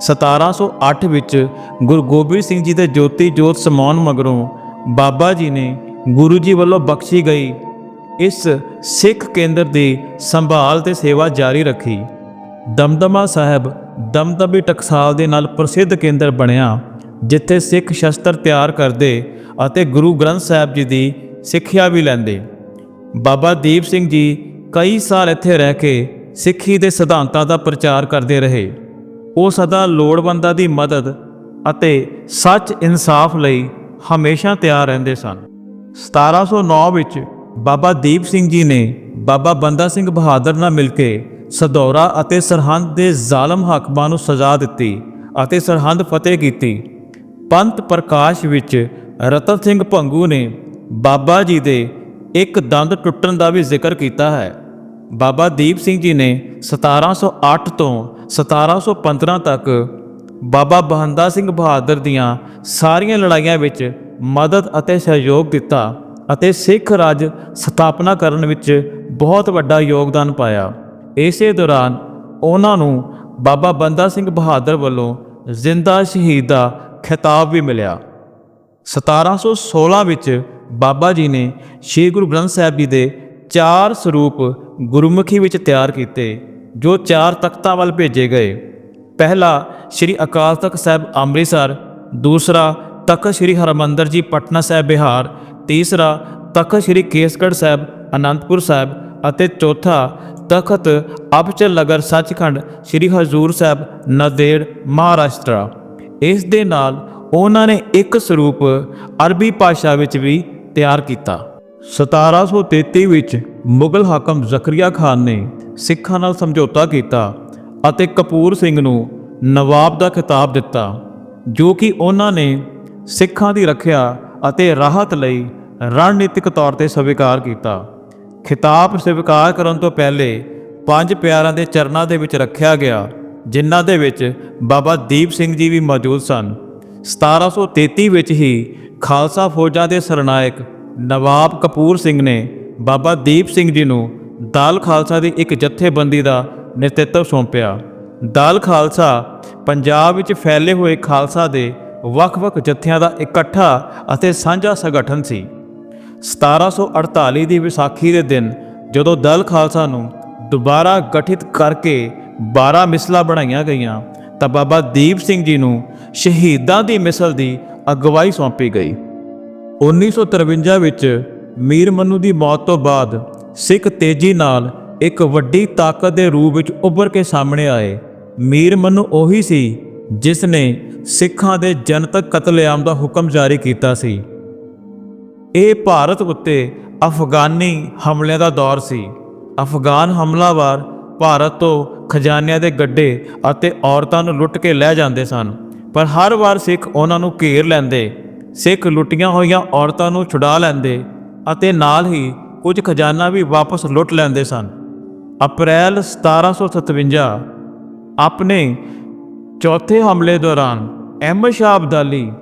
1708 ਵਿੱਚ ਗੁਰੂ ਗੋਬਿੰਦ ਸਿੰਘ ਜੀ ਦੇ ਜੋਤੀ ਜੋਤ ਸਮਾਉਣ ਮਗਰੋਂ ਬਾਬਾ ਜੀ ਨੇ ਗੁਰੂ ਜੀ ਵੱਲੋਂ ਬਖਸ਼ੀ ਗਈ। ਇਸ ਸਿੱਖ ਕੇਂਦਰ ਦੀ ਸੰਭਾਲ ਤੇ ਸੇਵਾ ਜਾਰੀ ਰੱਖੀ। ਦਮਦਮਾ ਸਾਹਿਬ ਦਮਦਮੀ ਟਕਸਾਲ ਦੇ ਨਾਲ ਪ੍ਰਸਿੱਧ ਕੇਂਦਰ ਬਣਿਆ, ਜਿੱਥੇ ਸਿੱਖ ਸ਼ਸਤਰ ਤਿਆਰ ਕਰਦੇ ਅਤੇ ਗੁਰੂ ਗ੍ਰੰਥ ਸਾਹਿਬ ਜੀ ਦੀ ਸਿੱਖਿਆ ਵੀ ਲੈਂਦੇ। ਬਾਬਾ ਦੀਪ ਸਿੰਘ ਜੀ ਕਈ ਸਾਲ ਇੱਥੇ ਰਹਿ ਕੇ ਸਿੱਖੀ ਦੇ ਸਿਧਾਂਤਾਂ ਦਾ ਪ੍ਰਚਾਰ ਕਰਦੇ ਰਹੇ। ਉਹ ਸਦਾ ਲੋੜਵੰਦਾਂ ਦੀ ਮਦਦ ਅਤੇ ਸੱਚ ਇਨਸਾਫ ਲਈ ਹਮੇਸ਼ਾ ਤਿਆਰ ਰਹਿੰਦੇ ਸਨ। 1709 ਵਿੱਚ ਬਾਬਾ ਦੀਪ ਸਿੰਘ ਜੀ ਨੇ ਬਾਬਾ ਬੰਦਾ ਸਿੰਘ ਬਹਾਦਰ ਨਾਲ ਮਿਲ ਕੇ ਸਦੌਰਾ ਅਤੇ ਸਰਹੰਦ ਦੇ ਜ਼ਾਲਮ ਹਾਕਮਾਂ ਨੂੰ ਸਜ਼ਾ ਦਿੱਤੀ ਅਤੇ ਸਰਹੰਦ ਫਤਿਹ ਕੀਤੀ। ਪੰਥ ਪ੍ਰਕਾਸ਼ ਵਿੱਚ ਰਤਨ ਸਿੰਘ ਭੰਗੂ ਨੇ ਬਾਬਾ ਜੀ ਦੇ ਇੱਕ ਦੰਦ ਟੁੱਟਣ ਦਾ ਵੀ ਜ਼ਿਕਰ ਕੀਤਾ ਹੈ। ਬਾਬਾ ਦੀਪ ਸਿੰਘ ਜੀ ਨੇ 1708 ਤੋਂ 1715 ਤੱਕ ਬਾਬਾ ਬਹੰਦਾ ਸਿੰਘ ਬਹਾਦਰ ਦੀਆਂ ਸਾਰੀਆਂ ਲੜਾਈਆਂ ਵਿੱਚ ਮਦਦ ਅਤੇ ਸਹਿਯੋਗ ਦਿੱਤਾ ਅਤੇ ਸਿੱਖ ਰਾਜ ਸਥਾਪਨਾ ਕਰਨ ਵਿੱਚ ਬਹੁਤ ਵੱਡਾ ਯੋਗਦਾਨ ਪਾਇਆ। ਇਸੇ ਦੌਰਾਨ ਉਹਨਾਂ ਨੂੰ ਬਾਬਾ ਬੰਦਾ ਸਿੰਘ ਬਹਾਦਰ ਵੱਲੋਂ ਜ਼ਿੰਦਾ ਸ਼ਹੀਦ ਦਾ ਖਿਤਾਬ ਵੀ ਮਿਲਿਆ। 1716 ਵਿੱਚ ਬਾਬਾ ਜੀ ਨੇ ਸ੍ਰੀ ਗੁਰੂ ਗ੍ਰੰਥ ਸਾਹਿਬ ਜੀ ਦੇ ਚਾਰ ਸਰੂਪ ਗੁਰਮੁਖੀ ਵਿੱਚ ਤਿਆਰ ਕੀਤੇ, ਜੋ ਚਾਰ ਤਖਤਾਂ ਵੱਲ ਭੇਜੇ ਗਏ। ਪਹਿਲਾ, ਸ੍ਰੀ ਅਕਾਲ ਤਖਤ ਸਾਹਿਬ ਅੰਮ੍ਰਿਤਸਰ, ਦੂਸਰਾ, ਤਖਤ ਸ੍ਰੀ ਹਰਮੰਦਰ ਜੀ ਪਟਨਾ ਸਾਹਿਬ ਬਿਹਾਰ, ਤੀਸਰਾ, ਤਖਤ ਸ੍ਰੀ ਕੇਸਗੜ੍ਹ ਸਾਹਿਬ ਅਨੰਦਪੁਰ ਸਾਹਿਬ ਅਤੇ ਚੌਥਾ, ਤਖਤ ਅਬਚਲ ਨਗਰ ਸੱਚਖੰਡ ਸ੍ਰੀ ਹਜ਼ੂਰ ਸਾਹਿਬ ਨਦੇੜ ਮਹਾਰਾਸ਼ਟਰ। ਇਸ ਦੇ ਨਾਲ ਉਹਨਾਂ ਨੇ ਇੱਕ ਸਰੂਪ ਅਰਬੀ ਭਾਸ਼ਾ ਵਿੱਚ ਵੀ ਤਿਆਰ ਕੀਤਾ। 1733 ਵਿੱਚ ਮੁਗਲ ਹਾਕਮ ਜ਼ਕਰੀਆ ਖਾਨ ਨੇ ਸਿੱਖਾਂ ਨਾਲ ਸਮਝੌਤਾ ਕੀਤਾ ਅਤੇ ਕਪੂਰ ਸਿੰਘ ਨੂੰ ਨਵਾਬ ਦਾ ਖਿਤਾਬ ਦਿੱਤਾ, ਜੋ ਕਿ ਉਹਨਾਂ ਨੇ ਸਿੱਖਾਂ ਦੀ ਰੱਖਿਆ ਅਤੇ ਰਾਹਤ ਲਈ ਰਣਨੀਤਿਕ ਤੌਰ ਤੇ ਸਵੀਕਾਰ ਕੀਤਾ। ਖਿਤਾਬ ਸਵੀਕਾਰ ਕਰਨ ਤੋਂ ਪਹਿਲੇ ਪੰਜ ਪਿਆਰਾਂ ਦੇ ਚਰਨਾਂ ਦੇ ਵਿੱਚ ਰੱਖਿਆ ਗਿਆ, ਜਿਨ੍ਹਾਂ ਦੇ ਵਿੱਚ ਬਾਬਾ ਦੀਪ ਸਿੰਘ ਜੀ ਵੀ ਮੌਜੂਦ ਸਨ। 1733 ਵਿੱਚ ਹੀ ਖਾਲਸਾ ਫੌਜਾਂ ਦੇ ਸਰਨਾਇਕ ਨਵਾਬ ਕਪੂਰ ਸਿੰਘ ਨੇ ਬਾਬਾ ਦੀਪ ਸਿੰਘ ਜੀ ਨੂੰ ਦਲ ਖਾਲਸਾ ਦੀ ਇੱਕ ਜਥੇਬੰਦੀ ਦਾ ਨੇਤ੍ਰਿਤਵ ਸੌਂਪਿਆ। ਦਲ ਖਾਲਸਾ ਪੰਜਾਬ ਵਿੱਚ ਫੈਲੇ ਹੋਏ ਖਾਲਸਾ ਦੇ ਵੱਖ-ਵੱਖ ਜਥਿਆਂ ਦਾ ਇਕੱਠਾ ਅਤੇ ਸਾਂਝਾ ਸੰਗਠਨ ਸੀ। 1748 ਦੀ ਵਿਸਾਖੀ ਦੇ ਦਿਨ ਜਦੋਂ ਦਲ ਖਾਲਸਾ ਨੂੰ ਦੁਬਾਰਾ ਗਠਿਤ ਕਰਕੇ 12 ਮਿਸਲਾਂ ਬਣਾਈਆਂ ਗਈਆਂ ਤਾਂ ਬਾਬਾ ਦੀਪ ਸਿੰਘ ਜੀ ਨੂੰ ਸ਼ਹੀਦਾਂ ਦੀ ਮਿਸਲ ਦੀ ਅਗਵਾਈ ਸੌਂਪੀ ਗਈ। 1953 ਵਿੱਚ ਮੀਰ ਮਨੂ ਦੀ ਮੌਤ ਤੋਂ ਬਾਅਦ ਸਿੱਖ ਤੇਜ਼ੀ ਨਾਲ ਇੱਕ ਵੱਡੀ ਤਾਕਤ ਦੇ ਰੂਪ ਵਿੱਚ ਉੱਭਰ ਕੇ ਸਾਹਮਣੇ ਆਏ। ਮੀਰ ਮਨੂ ਉਹੀ ਸੀ ਜਿਸ ਨੇ ਸਿੱਖਾਂ ਦੇ ਜਨਤਕ ਕਤਲੇਆਮ ਦਾ ਹੁਕਮ ਜਾਰੀ ਕੀਤਾ ਸੀ। ਇਹ ਭਾਰਤ ਉੱਤੇ ਅਫਗਾਨੀ ਹਮਲਿਆਂ ਦਾ ਦੌਰ ਸੀ। ਅਫਗਾਨ ਹਮਲਾਵਰ ਭਾਰਤ ਤੋਂ ਖਜ਼ਾਨਿਆਂ ਦੇ ਗੱਡੇ ਅਤੇ ਔਰਤਾਂ ਨੂੰ ਲੁੱਟ ਕੇ ਲੈ ਜਾਂਦੇ ਸਨ। ਪਰ ਹਰ ਵਾਰ ਸਿੱਖ ਉਹਨਾਂ ਨੂੰ ਘੇਰ ਲੈਂਦੇ, ਸਿੱਖ ਲੁੱਟੀਆਂ ਹੋਈਆਂ ਔਰਤਾਂ ਨੂੰ ਛੁਡਾ ਲੈਂਦੇ ਅਤੇ ਨਾਲ ਹੀ ਕੁਝ ਖਜ਼ਾਨਾ ਵੀ ਵਾਪਸ ਲੁੱਟ ਲੈਂਦੇ ਸਨ। ਅਪ੍ਰੈਲ 1757 ਆਪਣੇ ਚੌਥੇ ਹਮਲੇ ਦੌਰਾਨ ਅਹਿਮਦ ਸ਼ਾਹ ਅਬਦਾਲੀ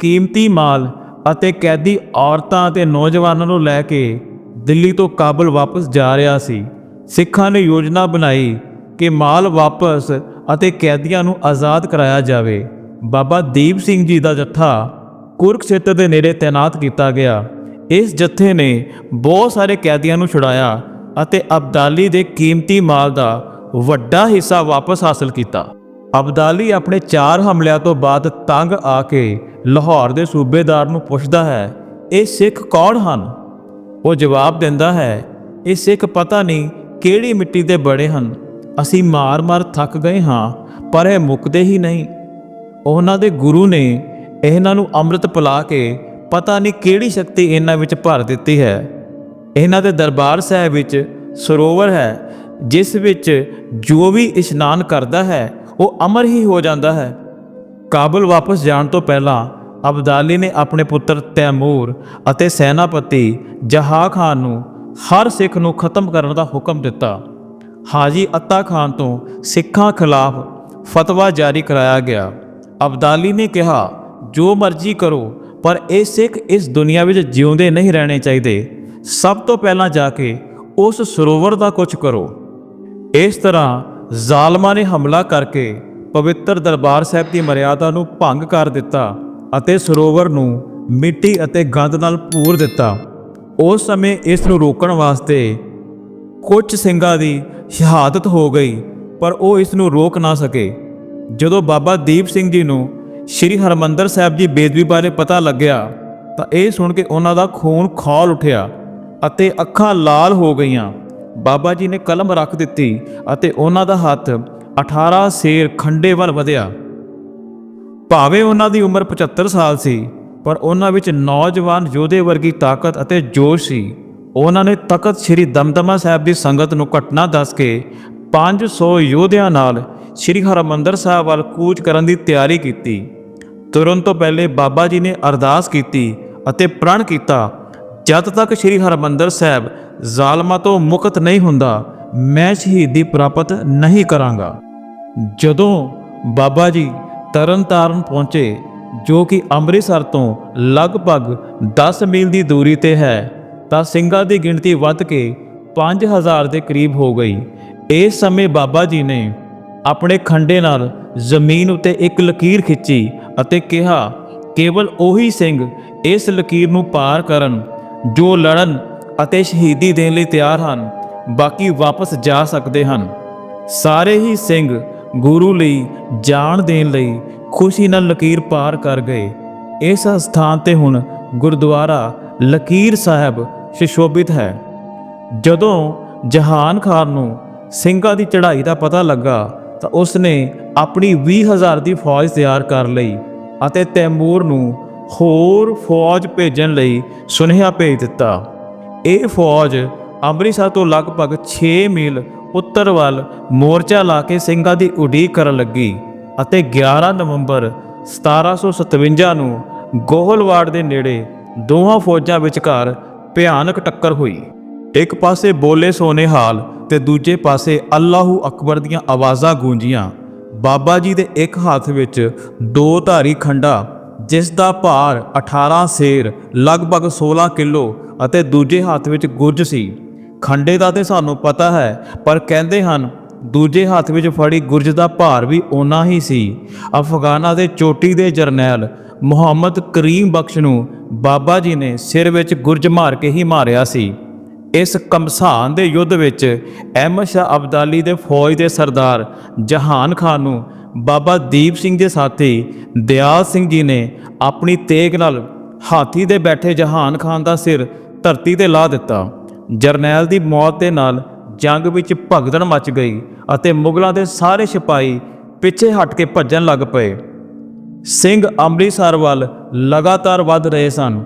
ਕੀਮਤੀ ਮਾਲ ਅਤੇ ਕੈਦੀ ਔਰਤਾਂ ਅਤੇ ਨੌਜਵਾਨਾਂ ਨੂੰ ਲੈ ਕੇ ਦਿੱਲੀ ਤੋਂ ਕਾਬਲ ਵਾਪਸ ਜਾ ਰਿਹਾ ਸੀ। ਸਿੱਖਾਂ ਨੇ ਯੋਜਨਾ ਬਣਾਈ ਕਿ ਮਾਲ ਵਾਪਸ ਅਤੇ ਕੈਦੀਆਂ ਨੂੰ ਆਜ਼ਾਦ ਕਰਾਇਆ ਜਾਵੇ। ਬਾਬਾ ਦੀਪ ਸਿੰਘ ਜੀ ਦਾ ਜੱਥਾ ਕੁਰਕਸ਼ੇਤਰ ਦੇ ਨੇੜੇ ਤਾਇਨਾਤ ਕੀਤਾ ਗਿਆ। ਇਸ ਜੱਥੇ ਨੇ ਬਹੁਤ ਸਾਰੇ ਕੈਦੀਆਂ ਨੂੰ ਛੁਡਾਇਆ ਅਤੇ ਅਬਦਾਲੀ ਦੇ ਕੀਮਤੀ ਮਾਲ ਦਾ ਵੱਡਾ ਹਿੱਸਾ ਵਾਪਸ ਹਾਸਲ ਕੀਤਾ। ਅਬਦਾਲੀ ਆਪਣੇ ਚਾਰ ਹਮਲਿਆਂ ਤੋਂ ਬਾਅਦ ਤੰਗ ਆ ਕੇ ਲਾਹੌਰ ਦੇ ਸੂਬੇਦਾਰ ਨੂੰ ਪੁੱਛਦਾ ਹੈ, ਇਹ ਸਿੱਖ ਕੌਣ ਹਨ? ਉਹ ਜਵਾਬ ਦਿੰਦਾ ਹੈ, ਇਹ ਸਿੱਖ ਪਤਾ ਨਹੀਂ ਕਿਹੜੀ ਮਿੱਟੀ ਦੇ ਬੜੇ ਹਨ। ਅਸੀਂ ਮਾਰ-ਮਾਰ ਥੱਕ ਗਏ ਹਾਂ, ਪਰ ਇਹ ਮੁੱਕਦੇ ਹੀ ਨਹੀਂ। ਉਹਨਾਂ ਦੇ ਗੁਰੂ ਨੇ ਇਹਨਾਂ ਨੂੰ ਅੰਮ੍ਰਿਤ ਪਿਲਾ ਕੇ ਪਤਾ ਨਹੀਂ ਕਿਹੜੀ ਸ਼ਕਤੀ ਇਹਨਾਂ ਵਿੱਚ ਭਰ ਦਿੱਤੀ ਹੈ। ਇਹਨਾਂ ਦੇ ਦਰਬਾਰ ਸਾਹਿਬ ਵਿੱਚ ਸਰੋਵਰ ਹੈ, ਜਿਸ ਵਿੱਚ ਜੋ ਵੀ ਇਸ਼ਨਾਨ ਕਰਦਾ ਹੈ, ਉਹ ਅਮਰ ਹੀ ਹੋ ਜਾਂਦਾ ਹੈ। ਕਾਬਲ ਵਾਪਸ ਜਾਣ ਤੋਂ ਪਹਿਲਾਂ ਅਬਦਾਲੀ ਨੇ ਆਪਣੇ ਪੁੱਤਰ ਤੈਮੂਰ ਅਤੇ ਸੈਨਾਪਤੀ ਜਹਾ ਖਾਨ ਨੂੰ ਹਰ ਸਿੱਖ ਨੂੰ ਖਤਮ ਕਰਨ ਦਾ ਹੁਕਮ ਦਿੱਤਾ। ਹਾਜੀ ਅੱਤਾ ਖਾਨ ਤੋਂ ਸਿੱਖਾਂ ਖਿਲਾਫ ਫਤਵਾ ਜਾਰੀ ਕਰਾਇਆ ਗਿਆ। ਅਬਦਾਲੀ ਨੇ ਕਿਹਾ, ਜੋ ਮਰਜ਼ੀ ਕਰੋ, ਪਰ ਇਹ ਸਿੱਖ ਇਸ ਦੁਨੀਆ ਵਿੱਚ ਜਿਉਂਦੇ ਨਹੀਂ ਰਹਿਣੇ ਚਾਹੀਦੇ। ਸਭ ਤੋਂ ਪਹਿਲਾਂ ਜਾ ਕੇ ਉਸ ਸਰੋਵਰ ਦਾ ਕੁਝ ਕਰੋ। ਇਸ ਤਰ੍ਹਾਂ ਜ਼ਾਲਮਾਂ ਨੇ ਹਮਲਾ ਕਰਕੇ ਪਵਿੱਤਰ ਦਰਬਾਰ ਸਾਹਿਬ ਦੀ ਮਰਿਆਦਾ ਨੂੰ ਭੰਗ ਕਰ ਦਿੱਤਾ ਅਤੇ ਸਰੋਵਰ ਨੂੰ ਮਿੱਟੀ ਅਤੇ ਗੰਦ ਨਾਲ ਭੂਰ ਦਿੱਤਾ। ਉਸ ਸਮੇਂ ਇਸ ਨੂੰ ਰੋਕਣ ਵਾਸਤੇ ਕੁਝ ਸਿੰਘਾਂ ਦੀ ਸ਼ਹਾਦਤ ਹੋ ਗਈ, ਪਰ ਉਹ ਇਸ ਨੂੰ ਰੋਕ ਨਾ ਸਕੇ। ਜਦੋਂ ਬਾਬਾ ਦੀਪ ਸਿੰਘ ਜੀ ਨੂੰ ਸ੍ਰੀ ਹਰਮੰਦਰ ਸਾਹਿਬ ਜੀ ਬੇਦਬੀ ਬਾਰੇ ਪਤਾ ਲੱਗਿਆ, ਤਾਂ ਇਹ ਸੁਣ ਕੇ ਉਹਨਾਂ ਦਾ ਖੂਨ ਖੌਲ ਉੱਠਿਆ ਅਤੇ ਅੱਖਾਂ ਲਾਲ ਹੋ ਗਈਆਂ। ਬਾਬਾ ਜੀ ਨੇ ਕਲਮ ਰੱਖ ਦਿੱਤੀ ਅਤੇ ਉਹਨਾਂ ਦਾ ਹੱਥ 18 ਸੇਰ ਖੰਡੇ ਵੱਲ ਵਧਿਆ। ਭਾਵੇਂ ਉਹਨਾਂ ਦੀ ਉਮਰ 75 ਸਾਲ ਸੀ, ਪਰ ਉਹਨਾਂ ਵਿੱਚ ਨੌਜਵਾਨ ਯੋਧੇ ਵਰਗੀ ਤਾਕਤ ਅਤੇ ਜੋਸ਼ ਸੀ। ਉਹਨਾਂ ਨੇ ਤਖਤ ਸ੍ਰੀ ਦਮਦਮਾ ਸਾਹਿਬ ਦੀ ਸੰਗਤ ਨੂੰ ਘਟਨਾ ਦੱਸ ਕੇ 500 ਯੋਧਿਆਂ ਨਾਲ ਸ੍ਰੀ ਹਰਮੰਦਰ ਸਾਹਿਬ ਵੱਲ ਕੂਚ ਕਰਨ ਦੀ ਤਿਆਰੀ ਕੀਤੀ। ਤੁਰਨ ਤੋਂ ਪਹਿਲੇ ਬਾਬਾ ਜੀ ਨੇ ਅਰਦਾਸ ਕੀਤੀ ਅਤੇ ਪ੍ਰਣ ਕੀਤਾ, ਜਦ ਤੱਕ ਸ੍ਰੀ ਹਰਮੰਦਰ ਸਾਹਿਬ ਜ਼ਾਲਮਾਂ ਤੋਂ ਮੁਕਤ ਨਹੀਂ ਹੁੰਦਾ, ਮੈਂ ਸ਼ਹੀਦੀ ਪ੍ਰਾਪਤ ਨਹੀਂ ਕਰਾਂਗਾ। ਜਦੋਂ ਬਾਬਾ ਜੀ ਤਰਨਤਾਰਨ ਪਹੁੰਚੇ, ਜੋ ਕਿ ਅੰਮ੍ਰਿਤਸਰ ਤੋਂ ਲਗਭਗ 10 ਮੀਲ ਦੀ ਦੂਰੀ ਤੇ ਹੈ ਤਾਂ ਸਿੰਘਾਂ ਦੀ ਗਿਣਤੀ ਵੱਧ ਕੇ 5000 ਦੇ ਕਰੀਬ ਹੋ ਗਈ। ਇਸ ਸਮੇਂ ਬਾਬਾ ਜੀ ਨੇ ਆਪਣੇ ਖੰਡੇ ਨਾਲ ਜ਼ਮੀਨ ਉੱਤੇ ਇੱਕ ਲਕੀਰ ਖਿੱਚੀ ਅਤੇ ਕਿਹਾ, ਕੇਵਲ ਉਹੀ ਸਿੰਘ ਇਸ ਲਕੀਰ ਨੂੰ ਪਾਰ ਕਰਨ ਜੋ ਲੜਨ ਅਤੇ ਸ਼ਹੀਦੀ ਦੇਣ ਲਈ ਤਿਆਰ ਹਨ, ਬਾਕੀ ਵਾਪਸ ਜਾ ਸਕਦੇ ਹਨ। ਸਾਰੇ ਹੀ ਸਿੰਘ ਗੁਰੂ ਲਈ ਜਾਨ ਦੇਣ ਲਈ ਖੁਸ਼ੀ ਨਾਲ ਲਕੀਰ ਪਾਰ ਕਰ ਗਏ। ਇਸ ਸਥਾਨ ਤੇ ਹੁਣ ਗੁਰਦੁਆਰਾ ਲਕੀਰ ਸਾਹਿਬ ਸੁਸ਼ੋਭਿਤ ਹੈ। ਜਦੋਂ ਜਹਾਨ ਖਾਨ ਨੂੰ ਸਿੰਘਾਂ ਦੀ ਚੜ੍ਹਾਈ ਦਾ ਪਤਾ ਲੱਗਾ, ਤਾਂ ਉਸ ਨੇ ਆਪਣੀ 20000 ਦੀ ਫੌਜ ਤਿਆਰ ਕਰ ਲਈ ਅਤੇ ਤੈਮੂਰ ਨੂੰ ਹੋਰ ਫੌਜ ਭੇਜਣ ਲਈ ਸੁਨੇਹਾ ਭੇਜ ਦਿੱਤਾ। ਇਹ ਫੌਜ ਅੰਮ੍ਰਿਤਸਰ ਤੋਂ ਲਗਭਗ 6 ਮੀਲ ਉੱਤਰ ਵੱਲ ਮੋਰਚਾ ਲਾ ਕੇ ਸਿੰਘਾਂ ਦੀ ਉਡੀਕ ਕਰਨ ਲੱਗੀ ਅਤੇ 11 ਨਵੰਬਰ 1757 ਨੂੰ ਗੋਹਲਵਾੜ ਦੇ ਨੇੜੇ ਦੋਹਾਂ ਫੌਜਾਂ ਵਿਚਕਾਰ ਭਿਆਨਕ ਟੱਕਰ ਹੋਈ। ਇੱਕ ਪਾਸੇ ਬੋਲੇ ਸੋਨੇਹਾਲ ਤੇ ਦੂਜੇ ਪਾਸੇ ਅੱਲਾਹੂ ਅਕਬਰ ਦੀਆਂ ਆਵਾਜ਼ਾਂ ਗੂੰਜੀਆਂ। ਬਾਬਾ ਜੀ ਦੇ ਇੱਕ ਹੱਥ ਵਿੱਚ ਦੋ ਧਾਰੀ ਖੰਡਾ, ਜਿਸ ਦਾ ਭਾਰ 18 ਸੇਰ, ਲਗਭਗ 16 ਕਿਲੋ ਅਤੇ ਦੂਜੇ ਹੱਥ ਵਿੱਚ ਗੁਰਜ ਸੀ। ਖੰਡੇ ਦਾ ਤੇ ਸਾਨੂੰ ਪਤਾ ਹੈ, ਪਰ ਕਹਿੰਦੇ ਹਨ, ਦੂਜੇ ਹੱਥ ਵਿੱਚ ਫੜੀ ਗੁਰਜ ਦਾ ਭਾਰ ਵੀ ਓਨਾ ਹੀ ਸੀ। ਅਫਗਾਨਾਂ ਦੇ ਚੋਟੀ ਦੇ ਜਰਨੈਲ ਮੁਹੰਮਦ ਕਰੀਮ ਬਖਸ਼ ਨੂੰ ਬਾਬਾ ਜੀ ਨੇ ਸਿਰ ਵਿੱਚ ਗੁਰਜ ਮਾਰ ਕੇ ਹੀ ਮਾਰਿਆ ਸੀ। ਇਸ ਕਮਸਾਨ ਦੇ ਯੁੱਧ ਵਿੱਚ ਅਹਿਮਦ ਸ਼ਾਹ ਅਬਦਾਲੀ ਦੇ ਫੌਜ ਦੇ ਸਰਦਾਰ ਜਹਾਨ ਖਾਨ ਨੂੰ ਬਾਬਾ ਦੀਪ ਸਿੰਘ ਦੇ ਸਾਥੀ ਦਿਆਲ ਸਿੰਘ ਜੀ ਨੇ ਆਪਣੀ ਤੇਗ ਨਾਲ ਹਾਥੀ ਦੇ ਬੈਠੇ ਜਹਾਨ ਖਾਨ ਦਾ ਸਿਰ ਧਰਤੀ ਤੇ ਲਾ ਦਿੱਤਾ। ਜਰਨੈਲ ਦੀ ਮੌਤ ਦੇ ਨਾਲ ਜੰਗ ਵਿੱਚ ਭਗਦੜ ਮਚ ਗਈ ਅਤੇ ਮੁਗਲਾਂ ਦੇ ਸਾਰੇ ਸਿਪਾਹੀ ਪਿੱਛੇ ਹਟ ਕੇ ਭੱਜਣ ਲੱਗ ਪਏ। ਸਿੰਘ ਅੰਮ੍ਰਿਤਸਰ ਵੱਲ ਲਗਾਤਾਰ ਵੱਧ ਰਹੇ ਸਨ।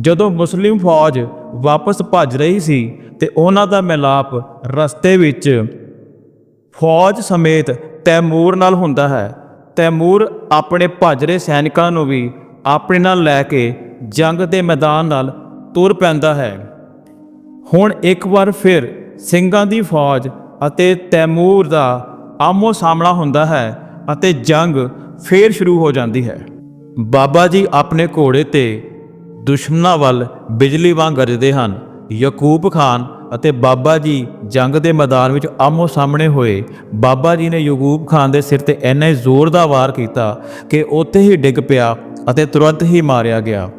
ਜਦੋਂ ਮੁਸਲਿਮ ਫੌਜ ਵਾਪਸ ਭੱਜ ਰਹੀ ਸੀ ਤੇ ਉਹਨਾਂ ਦਾ ਮਿਲਾਪ ਰਸਤੇ ਵਿੱਚ ਫੌਜ ਸਮੇਤ ਤੈਮੂਰ ਨਾਲ ਹੁੰਦਾ ਹੈ। ਤੈਮੂਰ ਆਪਣੇ ਭੱਜ ਰਹੇ ਸੈਨਿਕਾਂ ਨੂੰ ਵੀ ਆਪਣੇ ਨਾਲ ਲੈ ਕੇ ਜੰਗ ਦੇ ਮੈਦਾਨ ਨਾਲ ਤੁਰ ਪੈਂਦਾ ਹੈ। ਹੁਣ ਇੱਕ ਵਾਰ ਫਿਰ ਸਿੰਘਾਂ ਦੀ ਫੌਜ ਅਤੇ ਤੈਮੂਰ ਦਾ ਆਮੋ ਸਾਹਮਣਾ ਹੁੰਦਾ ਹੈ ਅਤੇ ਜੰਗ ਫੇਰ ਸ਼ੁਰੂ ਹੋ ਜਾਂਦੀ ਹੈ। ਬਾਬਾ ਜੀ ਆਪਣੇ ਘੋੜੇ ਤੇ ਦੁਸ਼ਮਣਾਂ ਵੱਲ ਬਿਜਲੀ ਵਾਂਗ ਗਰਜਦੇ ਹਨ। ਯਕੂਬ ਖਾਨ ਅਤੇ ਬਾਬਾ ਜੀ ਜੰਗ ਦੇ ਮੈਦਾਨ ਵਿੱਚ ਆਮੋ ਸਾਹਮਣੇ ਹੋਏ। ਬਾਬਾ ਜੀ ਨੇ ਯਕੂਬ ਖਾਨ ਦੇ ਸਿਰ ਤੇ ਇੰਨੇ ਜ਼ੋਰ ਦਾ ਵਾਰ ਕੀਤਾ ਕਿ ਉੱਥੇ ਹੀ ਡਿੱਗ ਪਿਆ ਅਤੇ ਤੁਰੰਤ ਹੀ ਮਾਰਿਆ ਗਿਆ।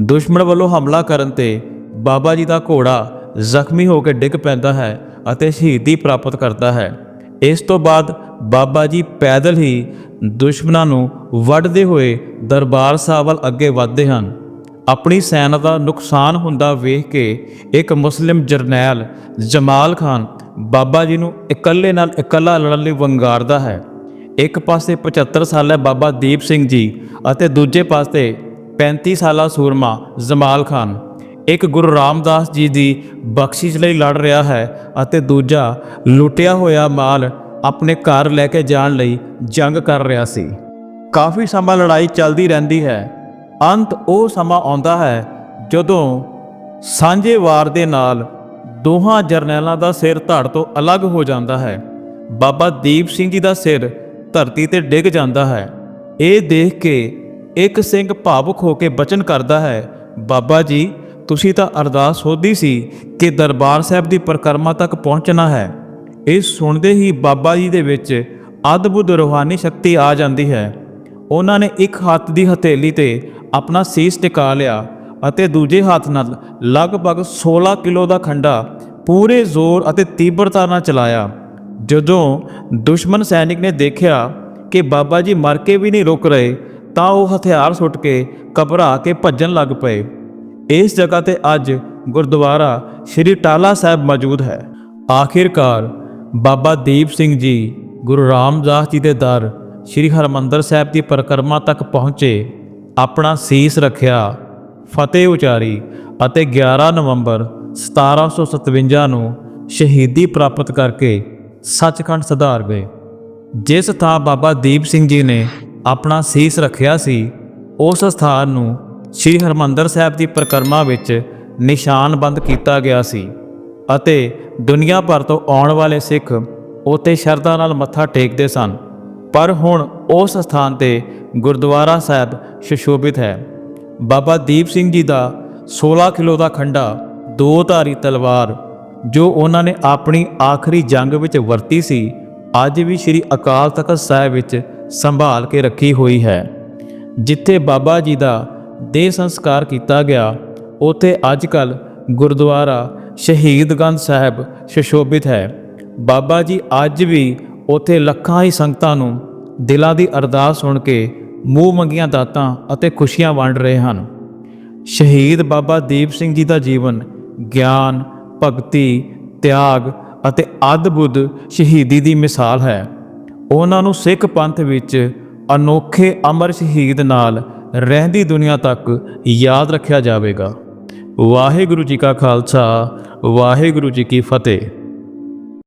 ਦੁਸ਼ਮਣ ਵੱਲੋਂ ਹਮਲਾ ਕਰਨ ਤੇ ਬਾਬਾ ਜੀ ਦਾ ਘੋੜਾ ਜ਼ਖਮੀ ਹੋ ਕੇ ਡਿੱਗ ਪੈਂਦਾ ਹੈ ਅਤੇ ਸ਼ਹੀਦੀ ਪ੍ਰਾਪਤ ਕਰਦਾ ਹੈ। ਇਸ ਤੋਂ ਬਾਅਦ ਬਾਬਾ ਜੀ ਪੈਦਲ ਹੀ ਦੁਸ਼ਮਣਾਂ ਨੂੰ ਵੱਢਦੇ ਹੋਏ ਦਰਬਾਰ ਸਾਹਿਬ ਵੱਲ ਅੱਗੇ ਵਧਦੇ ਹਨ। ਆਪਣੀ ਸੈਨਾ ਦਾ ਨੁਕਸਾਨ ਹੁੰਦਾ ਵੇਖ ਕੇ ਇੱਕ ਮੁਸਲਿਮ ਜਰਨੈਲ ਜਮਾਲ ਖਾਨ ਬਾਬਾ ਜੀ ਨੂੰ ਇਕੱਲੇ ਨਾਲ ਇਕੱਲਾ ਲੜਨ ਲਈ ਵੰਗਾਰਦਾ ਹੈ। ਇੱਕ ਪਾਸੇ 75 ਸਾਲਾ ਬਾਬਾ ਦੀਪ ਸਿੰਘ ਜੀ ਅਤੇ ਦੂਜੇ ਪਾਸੇ 35 ਸਾਲਾ ਸੂਰਮਾ ਜਮਾਲ ਖਾਨ। ਇੱਕ ਗੁਰੂ ਰਾਮਦਾਸ ਜੀ ਦੀ ਬਖਸ਼ਿਸ਼ ਲਈ ਲੜ ਰਿਹਾ ਹੈ ਅਤੇ ਦੂਜਾ ਲੁੱਟਿਆ ਹੋਇਆ ਮਾਲ ਆਪਣੇ ਘਰ ਲੈ ਕੇ ਜਾਣ ਲਈ ਜੰਗ ਕਰ ਰਿਹਾ ਸੀ। ਕਾਫੀ ਸਮਾਂ ਲੜਾਈ ਚੱਲਦੀ ਰਹਿੰਦੀ ਹੈ। ਅੰਤ ਉਹ ਸਮਾਂ ਆਉਂਦਾ ਹੈ ਜਦੋਂ ਸਾਂਝੇ ਵਾਰ ਦੇ ਨਾਲ ਦੋਹਾਂ ਜਰਨੈਲਾਂ ਦਾ ਸਿਰ ਧੜ ਤੋਂ ਅਲੱਗ ਹੋ ਜਾਂਦਾ ਹੈ। ਬਾਬਾ ਦੀਪ ਸਿੰਘ ਜੀ ਦਾ ਸਿਰ ਧਰਤੀ ਤੇ ਡਿੱਗ ਜਾਂਦਾ ਹੈ। ਇਹ ਦੇਖ ਕੇ ਇੱਕ ਸਿੰਘ ਭਾਵੁਕ ਹੋ ਕੇ ਬਚਨ ਕਰਦਾ ਹੈ, ਬਾਬਾ ਜੀ ਤੁਸੀਂ ਤਾਂ ਅਰਦਾਸ ਹੋਦੀ ਸੀ ਕਿ ਦਰਬਾਰ ਸਾਹਿਬ ਦੀ ਪਰਿਕਰਮਾ ਤੱਕ ਪਹੁੰਚਣਾ ਹੈ। ਇਹ ਸੁਣਦੇ ਹੀ ਬਾਬਾ ਜੀ ਦੇ ਵਿੱਚ ਅਦਭੁਤ ਰੂਹਾਨੀ ਸ਼ਕਤੀ ਆ ਜਾਂਦੀ ਹੈ। ਉਹਨਾਂ ਨੇ ਇੱਕ ਹੱਥ ਦੀ ਹਥੇਲੀ ਤੇ ਆਪਣਾ ਸੀਸ ਟਿਕਾ ਲਿਆ ਅਤੇ ਦੂਜੇ ਹੱਥ ਨਾਲ ਲਗਭਗ 16 ਕਿਲੋ ਦਾ ਖੰਡਾ ਪੂਰੇ ਜ਼ੋਰ ਅਤੇ ਤੀਬਰਤਾ ਨਾਲ ਚਲਾਇਆ। ਜਦੋਂ ਦੁਸ਼ਮਣ ਸੈਨਿਕ ਨੇ ਦੇਖਿਆ ਕਿ ਬਾਬਾ ਜੀ ਮਰ ਕੇ ਵੀ ਨਹੀਂ ਰੁਕ ਰਹੇ, ਤਾਂ ਉਹ ਹਥਿਆਰ ਸੁੱਟ ਕੇ ਘਬਰਾ ਕੇ ਭੱਜਣ ਲੱਗ ਪਏ। ਇਸ ਜਗ੍ਹਾ ਤੇ ਅੱਜ ਗੁਰਦੁਆਰਾ ਸ੍ਰੀ ਟਾਲਾ ਸਾਹਿਬ ਮੌਜੂਦ ਹੈ। ਆਖਿਰਕਾਰ ਬਾਬਾ ਦੀਪ ਸਿੰਘ ਜੀ ਗੁਰੂ ਰਾਮਦਾਸ ਜੀ ਦੇ ਦਰ ਸ੍ਰੀ ਹਰਮੰਦਰ ਸਾਹਿਬ ਦੀ ਪਰਿਕਰਮਾ ਤੱਕ ਪਹੁੰਚੇ, ਆਪਣਾ ਸੀਸ ਰੱਖਿਆ। ਫਤਿਹ ਉਚਾਰੀ ਅਤੇ 11 ਨਵੰਬਰ 1757 ਨੂੰ ਸ਼ਹੀਦੀ ਪ੍ਰਾਪਤ ਕਰਕੇ ਸੱਚਖੰਡ ਸਧਾਰ ਗਏ। ਜਿਸ ਥਾਂ ਬਾਬਾ ਦੀਪ ਸਿੰਘ ਜੀ ਨੇ ਆਪਣਾ ਸੀਸ ਰੱਖਿਆ ਸੀ, ਉਸ ਸਥਾਨ ਨੂੰ ਸ੍ਰੀ ਹਰਮੰਦਰ ਸਾਹਿਬ ਦੀ ਪਰਿਕਰਮਾ ਵਿੱਚ ਨਿਸ਼ਾਨਬੰਦ ਕੀਤਾ ਗਿਆ ਸੀ ਅਤੇ ਦੁਨੀਆ ਭਰ ਤੋਂ ਆਉਣ ਵਾਲੇ ਸਿੱਖ ਉੱਥੇ ਸ਼ਰਧਾ ਨਾਲ ਮੱਥਾ ਟੇਕਦੇ ਸਨ। ਪਰ ਹੁਣ ਉਸ ਸਥਾਨ ਤੇ ਗੁਰਦੁਆਰਾ ਸਾਹਿਬ ਸੁਸ਼ੋਭਿਤ ਹੈ। ਬਾਬਾ ਦੀਪ ਸਿੰਘ ਜੀ ਦਾ 16 ਕਿਲੋ ਦਾ ਖੰਡਾ, ਦੋ ਧਾਰੀ ਤਲਵਾਰ, ਜੋ ਉਹਨਾਂ ਨੇ ਆਪਣੀ ਆਖਰੀ ਜੰਗ ਵਿੱਚ ਵਰਤੀ ਸੀ, ਅੱਜ ਵੀ ਸ੍ਰੀ ਅਕਾਲ ਤਖਤ ਸਾਹਿਬ ਵਿੱਚ ਸੰਭਾਲ ਕੇ ਰੱਖੀ ਹੋਈ ਹੈ। ਜਿੱਥੇ ਬਾਬਾ ਜੀ ਦਾ ਦੇ ਸੰਸਕਾਰ ਕੀਤਾ ਗਿਆ। ਉਥੇ ਅੱਜਕੱਲ ਗੁਰਦੁਆਰਾ ਸ਼ਹੀਦਗੰਜ ਸਾਹਿਬ ਸੁਸ਼ੋਭਿਤ ਹੈ। ਬਾਬਾ ਜੀ ਅੱਜ ਵੀ ਉਥੇ ਲੱਖਾਂ ਹੀ ਸੰਗਤਾਂ ਨੂੰ ਦਿਲਾਂ ਦੀ ਅਰਦਾਸ ਸੁਣ ਕੇ ਮੂੰਹ ਮੰਗੀਆਂ ਦਾਤਾਂ ਅਤੇ ਖੁਸ਼ੀਆਂ ਵੰਡ ਰਹੇ ਹਨ। ਸ਼ਹੀਦ ਬਾਬਾ ਦੀਪ ਸਿੰਘ ਜੀ ਦਾ ਜੀਵਨ ਗਿਆਨ, ਭਗਤੀ, ਤਿਆਗ ਅਤੇ ਅਦਭੁਤ ਸ਼ਹੀਦੀ ਦੀ ਮਿਸਾਲ ਹੈ। ਉਹਨਾਂ ਨੂੰ ਸਿੱਖ ਪੰਥ ਵਿੱਚ ਅਨੋਖੇ ਅਮਰ ਸ਼ਹੀਦ ਨਾਲ ਰਹਿੰਦੀ ਦੁਨੀਆ ਤੱਕ ਯਾਦ ਰੱਖਿਆ ਜਾਵੇਗਾ। ਵਾਹਿਗੁਰੂ ਜੀ ਕਾ ਖਾਲਸਾ ਵਾਹਿਗੁਰੂ ਜੀ ਕੀ ਫਤਿਹ।